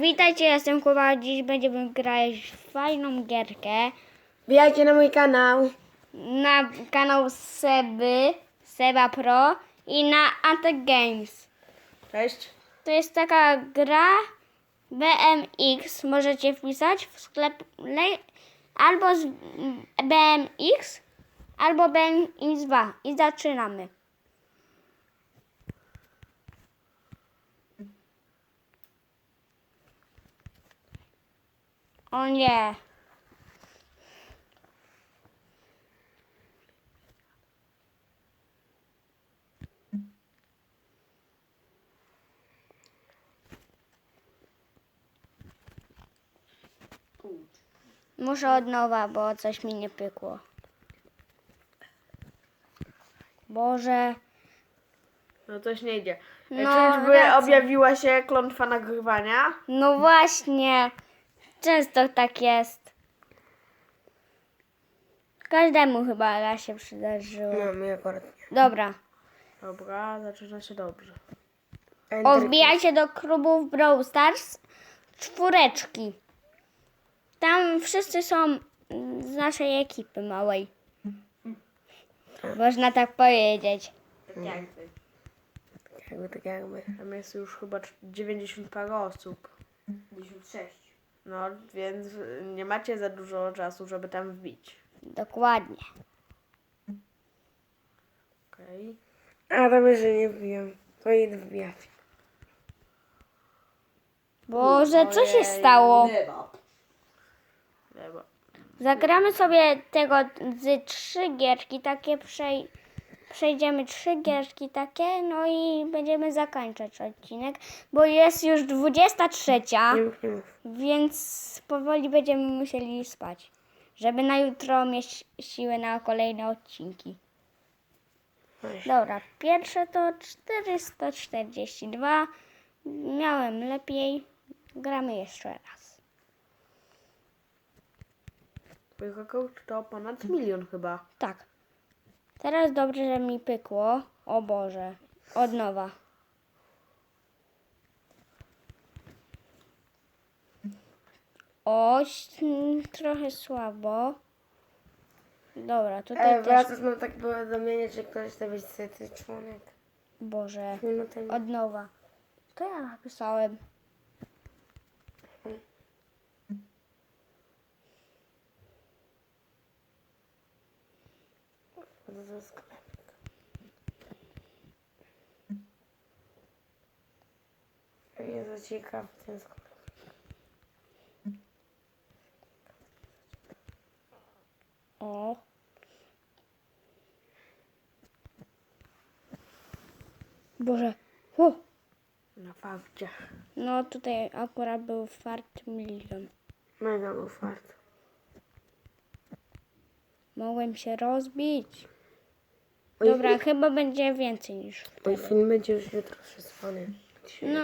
Witajcie, jestem Kuba. Dziś będziemy grać w fajną gierkę Wbijajcie na mój kanał. na kanał Seby, Seba Pro i na Antek Games. Cześć. To jest taka gra BMX. Możecie wpisać w sklep le- albo z BMX, albo BMX2 i zaczynamy. O nie. Muszę od nowa, bo coś mi nie pykło. Boże. No coś nie idzie. No, Czyżby racja. objawiła się klątwa nagrywania? No właśnie. Często tak jest. Każdemu chyba raz się przydarzyło. No, mi akurat nie. Dobra. Dobra, zaczyna się dobrze. O, wbijajcie do klubów Brawl Stars czwóreczki. Tam wszyscy są z naszej ekipy małej. Można tak powiedzieć. Jakby. Jakby tak jakby. Tam jest już chyba 90 parę osób. 56. No, więc nie macie za dużo czasu, żeby tam wbić. Dokładnie. Okej. A to że nie wbijam. To idę wbijać. Boże, co się stało? Lewa. Lewo. Zagramy sobie tego z trzy gierki, takie przej przejdziemy trzy gierki takie, no i będziemy zakończać odcinek, bo jest już 23, Nie mów, nie mów. więc powoli będziemy musieli spać, żeby na jutro mieć siłę na kolejne odcinki. Dobra, pierwsze to 442. Miałem lepiej. Gramy jeszcze raz. Kokot to ponad milion chyba. Tak. Teraz dobrze, że mi pykło. O Boże. Od nowa. Oś, mm, trochę słabo. Dobra, tutaj E, też. wracasz mam takie powiadomienie, że ktoś chce być setny członek. Boże. Od nowa. To ja napisałem. Do sklepik. Nie za ciekaw ten sklep. O. Boże. Hu. Na fawcie. No tutaj akurat był fart milion. Mega był fart. Mogłem się rozbić. Oj, Dobra, chyba będzie więcej niż. Mój film będzie już jutro przesłany. Dzisiaj. No,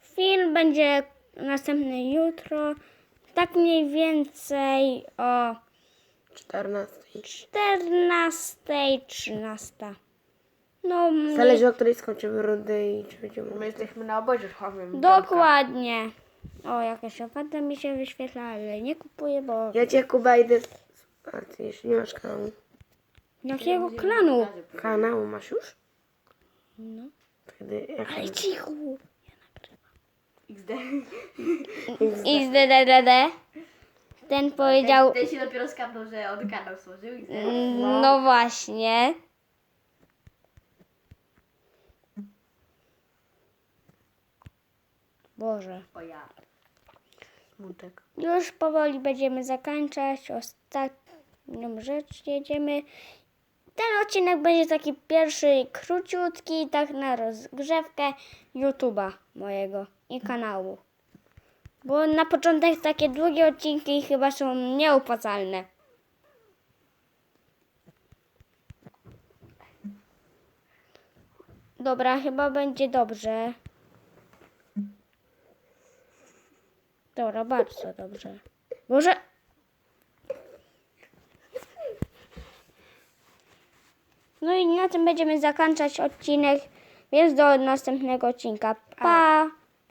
film będzie następny jutro. Tak mniej więcej o 14. 14, 13. No, mniej- Zależy o której skończymy rundę i czy będziemy My jesteśmy na obozie trwałym. dokładnie. O, jakaś oferta mi się wyświetla, ale nie kupuję, bo. Ja cię Kuba idę wsparty, jeśli nie masz kanału. Jakiego klanu? Kanału masz już? No. Wtedy jak Ale cicho. XD. XDDD. Ten powiedział. Ten się dopiero skapnął, że on kanał stworzył. XD. No właśnie. Boże. O ja. Smutek. Już powoli będziemy zakończać. Ostatnią rzecz jedziemy. Ten odcinek będzie taki pierwszy, króciutki, tak na rozgrzewkę YouTube'a mojego i kanału. Bo na początek takie długie odcinki chyba są nieopłacalne. Dobra, chyba będzie dobrze. Dobra, bardzo dobrze. Może. No i na tym będziemy zakończać odcinek, więc do następnego odcinka. Pa!